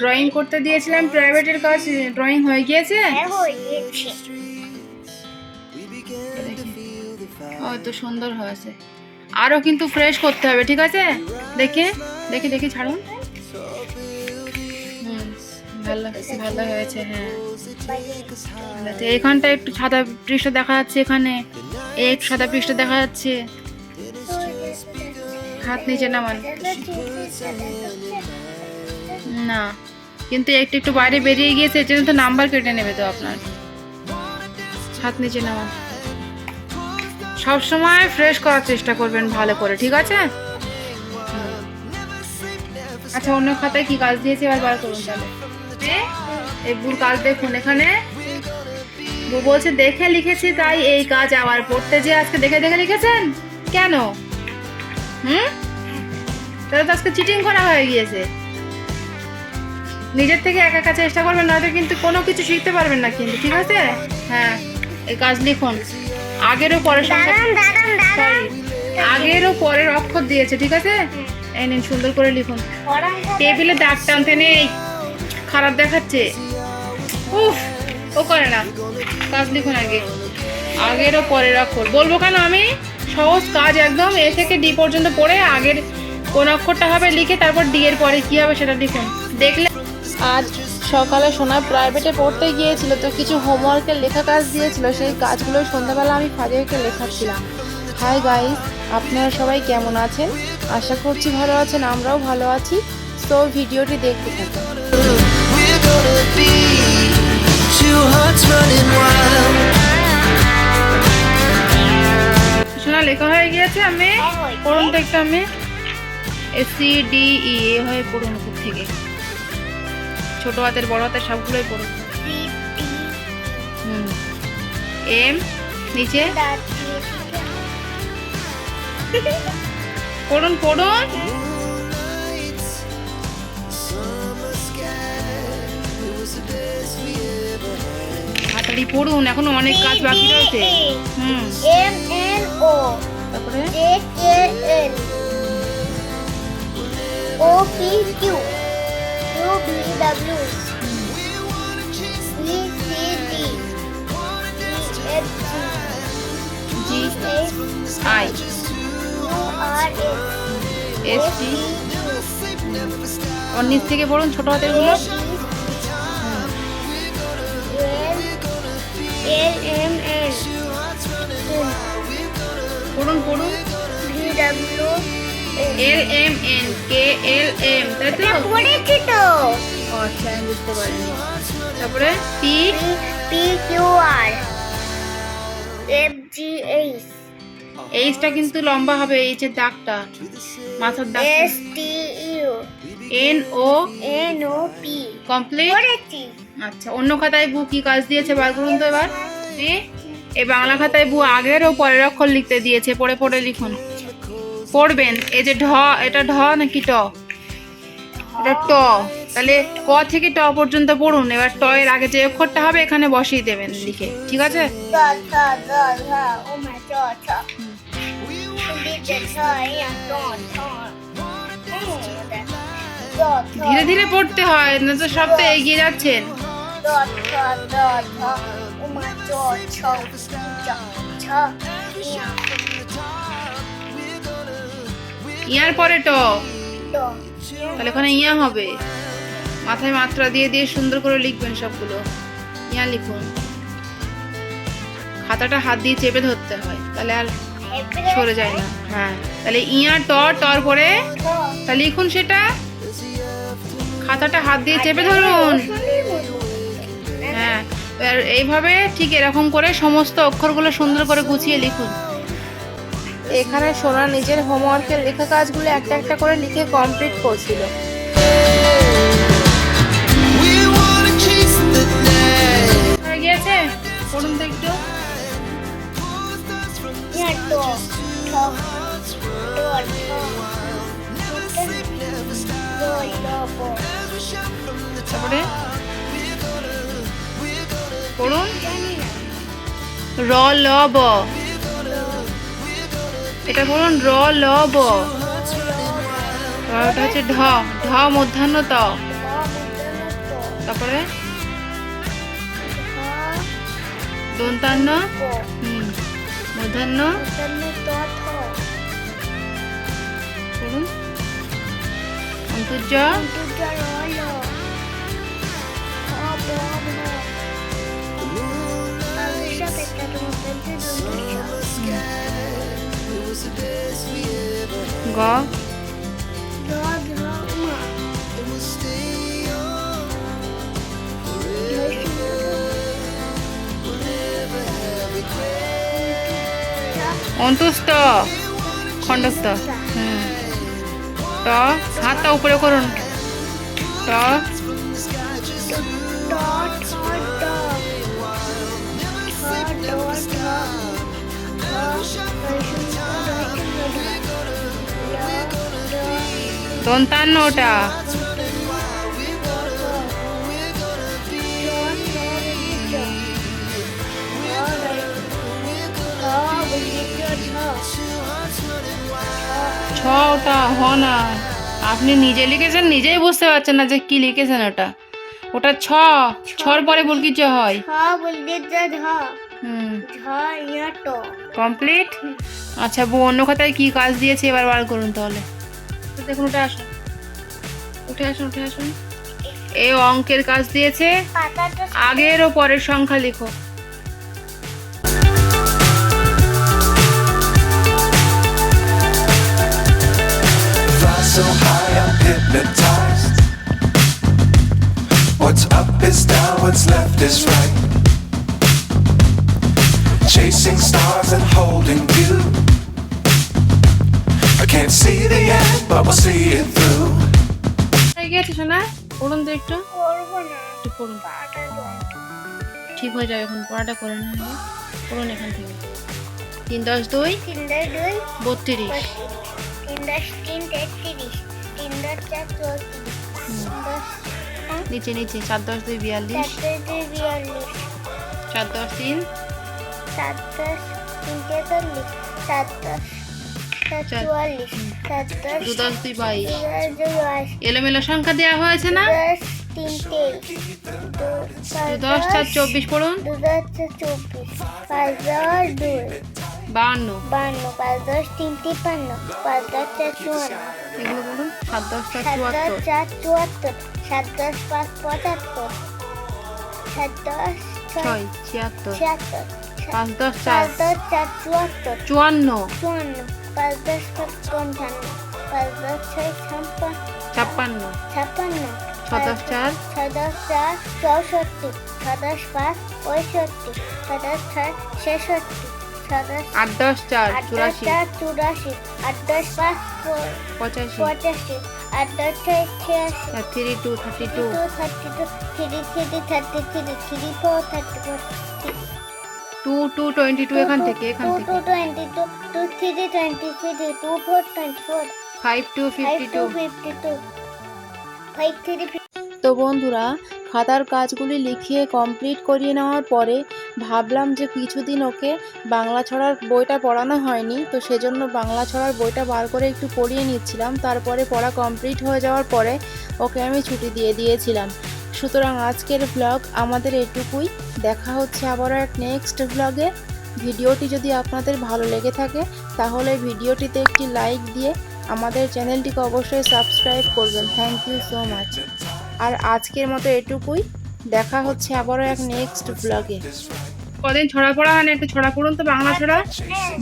Drawing করতে দিয়েছিলাম প্রাইভেটের কাজ ড্রয়িং হয়ে গিয়েছে হ্যাঁ ও তো সুন্দর হয়েছে আরও কিন্তু ফ্রেশ করতে হবে ঠিক আছে দেখে দেখে দেখে ছাড়ুন ভালো ভালো হয়েছে হ্যাঁ। এইখানটা একটু সাদা পৃষ্ঠ দেখা যাচ্ছে এখানে একটু সাদা পৃষ্ঠ দেখা যাচ্ছে হাত নিচে নামান না। কিন্তু একটু একটু বাইরে বেরিয়ে গিয়েছে এর জন্য তো নাম্বার কেটে নেবে তো আপনার। হাত নিচে নেওয়া সব সময় ফ্রেশ করার চেষ্টা করবেন ভালো করে ঠিক আছে? আচ্ছা অন্য খাতায় কি কাজ দিয়েছে? এবার বার করুন তাহলে। এ, এই বুর কাজ দেখুন এখানে। বলছে দেখে লিখেছি তাই এই কাজ আবার পড়তে যে আজকে দেখে দেখে লিখেছেন? কেন? হুম? তাহলে তো আজকে চিটিং করা হয়ে গিয়েছে। নিজের থেকে একা একা চেষ্টা করবেন নয়তো কিন্তু কোনো কিছু শিখতে পারবেন না কিন্তু ঠিক আছে? হ্যাঁ এই কাজ লিখুন। আগেরও সরি আগেরও পরের অক্ষর দিয়েছে ঠিক আছে? এই নিন সুন্দর করে লিখুন। টেবিলে দাগ টানতে নেই খারাপ দেখাচ্ছে। উফ ও করে না। কাজ লিখুন আগে। আগেরও পরের অক্ষর। বলব কেন আমি? সহজ কাজ একদম। এ থেকে ডি পর্যন্ত পড়ে আগের কোন অক্ষরটা হবে লিখে তারপর ডি এর পরে কি হবে সেটা লিখুন। দেখলে আজ সকালে সোনা প্রাইভেটে পড়তে গিয়েছিল তো কিছু হোমওয়ার্কের লেখা কাজ দিয়েছিল সেই কাজগুলো সন্ধ্যাবেলা আমি ফাজিয়াকে লেখাচ্ছিলাম। হাই গাইস আপনারা সবাই কেমন আছেন? আশা করছি ভালো আছেন আমরাও ভালো আছি। তো ভিডিওটি দেখতে থাকুন. সোনা লেখা হয়ে গিয়েছে আমি? হ্যাঁ। পড়ুন তো একটু আমি। S C D E A হয়ে পড়ুন থেকে। ছোট হাতের বড় হাতের সবগুলোই পড়ুন। হুম। এম নিচে? পড়ুন পড়ুন। তাড়াতাড়ি পড়ুন এখনও অনেক কাজ বাকি রয়েছে। হুম। এম এন ও তারপরে? J K L O P Q S S T ওর নিচ থেকে পড়ুন ছোট হাতেরগুলো। এল এম এন পড়ুন পড়ুন। L M N K L M তাই তো পড়েছি তো। ও আচ্ছা আমি বুঝতে পারিনি। তারপরে P P Q R F G H এইচটা কিন্তু লম্বা হবে এইচের দাগটা। মাথার দাগ। S T U N O N O P complete পড়েছি। আচ্ছা অন্য খাতায় বু কি কাজ দিয়েছে বার করুন তো এবার। এ? এই বাংলা খাতায় বু আগের ও পরের অক্ষর লিখতে দিয়েছে পড়ে পড়ে লিখুন। পড়বেন, এই যে ঢ, এটা ঢ নাকি ট? এটা ট। তাহলে ক থেকে ট পর্যন্ত পড়ুন, এবার ট এর আগে যে অক্ষরটা হবে, এখানে বসিয়ে দেবেন লিখে, ঠিক আছে? ধীরে ধীরে পড়তে হয়, না তো সব তো এগিয়ে যাচ্ছেন। ইয়ার পরে ট। তাহলে ওখানে ইয়া হবে। মাথায় মাত্রা দিয়ে দিয়ে সুন্দর করে লিখবেন সবগুলো। ইয়া লিখুন। খাতাটা হাত দিয়ে চেপে ধরতে হয় তাহলে আর সরে যায় না। হ্যাঁ তাহলে ইয়া ট টর পরে তা লিখুন সেটা। খাতাটা হাত দিয়ে চেপে ধরুন। হ্যাঁ এইভাবে ঠিক এরকম করে সমস্ত অক্ষরগুলো সুন্দর করে গুছিয়ে লিখুন। এখানে সোনা নিজের হোমওয়ার্কের লেখা কাজগুলো একটা একটা করে লিখে কমপ্লিট করছিল। গিয়েছে পড়ুন তো একটু। তারপরে? পড়ুন। র ল ব। এটা পড়ুন র, ল, ব। পরেরটা হচ্ছে ঢ ঢ মধ্যাহ্ন ত তারপরে? দন্তান্ন, হুম, মধ্যাহ্ন। বলুন অন্তর্য। র গ। অন্তুষ্ট খণ্ডস্থ। ট হাতটা উপরে করুন। ট। দন্তান্নটা। ছ ওটা হ না আপনি নিজে লিখেছেন, নিজেই বুঝতে পারছেন না যে কি লিখেছেন ওটা। ওটা ছ, ছর পরে ভুল কিছু হয়। কমপ্লিট আচ্ছা বউ অন্য খাতায় কি কাজ দিয়েছে এবার বার করুন তাহলে। দেখুন উঠে আসুন। উঠে আসুন উঠে আসুন। এই অঙ্কের কাজ দিয়েছে। আগের ও পরের সংখ্যা লিখো। So high, I'm hypnotized. What's up is down, what's left is right. Chasing stars and holding you. I can't see the end, but we'll see it through. হয়ে গেছে পড়ুন তো একটু। একটু পড়ুন। ঠিক হয়ে যাবে এখন পড়াটা করে নেন। পড়ুন এখান থেকে। তিন দশ দুই? তিন দশ দুই? বত্রিশ। তিন দশ তিন তেত্রিশ। তিন দশ চার চৌত্রিশ। হ্যাঁ? নিচে নিচে। চার দশ দুই বিয়াল্লিশ। চার দশ তিন। সাত দশ তিন তেতাল্লিশ সাত দশ চুয়াল্লিশ সাত দশ দু দশ দুই বাইশ এলোমেলো সংখ্যা দেওয়া হয়েছে না? দশ তিন তেইশ দু দশ চার চব্বিশ পড়ুন। দু দশ চার চব্বিশ। পাঁচ দশ দুই। বাহান্ন। বান্ন পাঁচ দশ তিন তিপ্পান্ন পাঁচ দশ চার চুয়ান্ন। এগুলো বলুন। সাত দশ চার চুয়াত্তর। সাত দশ পাঁচ পঁচাত্তর। সাত দশ ছয় ছিয়াত্তর। ছিয়াত্তর। পাঁচ দশ চার। দশ চার চুয়াত্তর চুয়ান্ন। চুয়ান্ন। পাঁচ দশ পঞ্চান্ন। পাঁচ দশ ছয় ছাপ্পান্ন। ছাপ্পান্ন। ছাপ্পান্ন। দশ চার। দশ চার চৌষট্টি। দশ পাঁচ পঁয়ষট্টি। দশ ছয় ছেষট্টি। আট দশ চার চুরাশি। চার চুরাশি। আট দশ পাঁচ পঁচাশি। পঁচাশি। আট দশ ছয় ছিয়াশি। Three two thirty two. Two thirty two. Three three thirty three three four thirty four two two twenty two এখান থেকে এখান two two twenty two two three twenty three two four twenty four five two fifty two two fifty two five three তো বন্ধুরা খাতার কাজগুলি লিখিয়ে complete করিয়ে নেওয়ার পরে ভাবলাম যে কিছুদিন ওকে বাংলা ছড়ার বইটা পড়ানো হয়নি তো সেজন্য বাংলা ছড়ার বইটা বার করে একটু পড়িয়ে নিচ্ছিলাম। তারপরে পড়া কমপ্লিট হয়ে যাওয়ার পরে ওকে আমি ছুটি দিয়ে দিয়েছিলাম। সুতরাং আজকের ব্লগ আমাদের এটুকুই। দেখা হচ্ছে আবারও এক নেক্সট ব্লগে ভিডিওটি যদি আপনাদের ভালো লেগে থাকে তাহলে ভিডিওটিতে একটি লাইক দিয়ে আমাদের চ্যানেলটিকে অবশ্যই সাবস্ক্রাইব করবেন। থ্যাংক ইউ সো মাচ আর আজকের মতো এটুকুই। দেখা হচ্ছে আবারও এক নেক্সট ব্লগে কদিন ছড়া পড়া হয় না একটু ছড়া পড়ুন তো বাংলা ছড়া।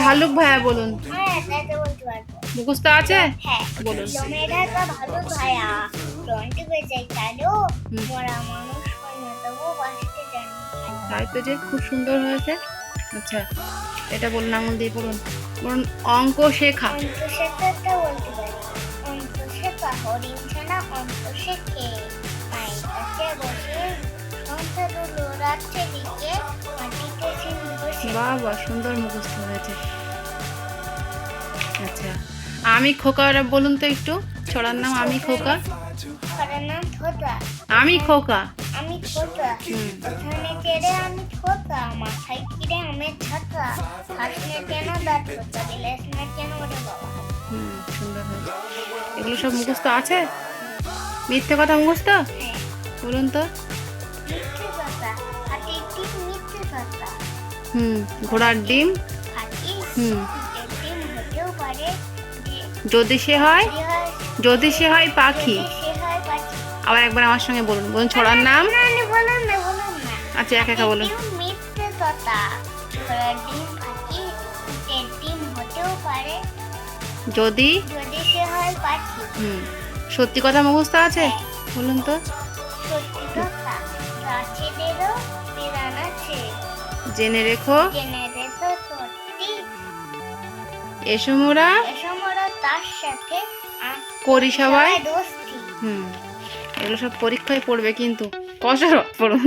ভালুক ভাইয়া বলুন। হ্যাঁ তাতে বলতে পারব। মুখস্থ আছে? হ্যাঁ। বলুন। লোমেরা মোরা মানুষ তবু বাঁচতে জানি তাই তো যে খুব সুন্দর হয়েছে। আচ্ছা এটা বলুন আঙুল দিয়ে পড়ুন। বলুন অঙ্ক শেখা অন্তঃশেখাটা বলতে পারি। অন্তঃশেখা হরিণ ছানা অন্তঃশেখে মায়ের কাছে বসে সংসারগুলো রাত্রে দিকে মাটিতে সুন্দর মুখস্থ হয়েছে। আচ্ছা আমি খোকা বলুন তো একটু। ছড়ার নাম আমি খোকা। নাম আমি খোকা। আমি ছোটা হুম। ওখানে চেড়ে আমি ছোটা মাথায় কিরে আমের ছাতা হাসলে কেন দাঁত না কেন ওরে বাবা। হুম সুন্দর এগুলো সব মুখস্থ আছে? মিথ্যে কথা মুখস্থ? হ্যাঁ। বলুন তো। হুম ঘোড়ার ডিম? হুম। যদি সে হয়? যদি সে হয় পাখি। আবার একবার আমার সঙ্গে বলুন। বলুন ছড়ার নাম? আচ্ছা একা একা বলুন। যদি? হয় হুম। সত্যি কথা মুখস্থ আছে? বলুন তো। জেনে রেখো। জেনে রেখো সত্যি। এসো মোরা। তার সাথে। করি সবাই। হুম। এগুলো সব পরীক্ষায় পড়বে কিন্তু। কসরত পড়ুন।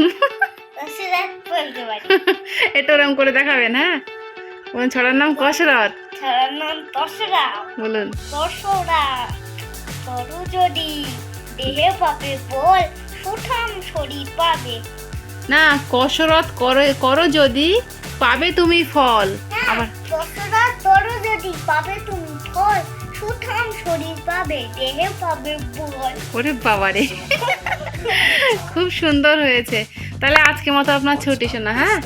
এটা ওরম করে দেখাবেন হ্যাঁ? বলুন ছড়ার নাম কসরত? খেলার নাম তসরা বলুন। তসরা তরু যদি দেহে পাবে বল সুঠাম শরীর পাবে। না কসরত করো করো যদি পাবে তুমি ফল। আবার তসরা তরু যদি পাবে তুমি ফল। সুঠাম শরীর পাবে, দেহে পাবে বল ওরে খুব সুন্দর হয়েছে। তাহলে আজকে মতো আপনার ছুটি শোনা হ্যাঁ?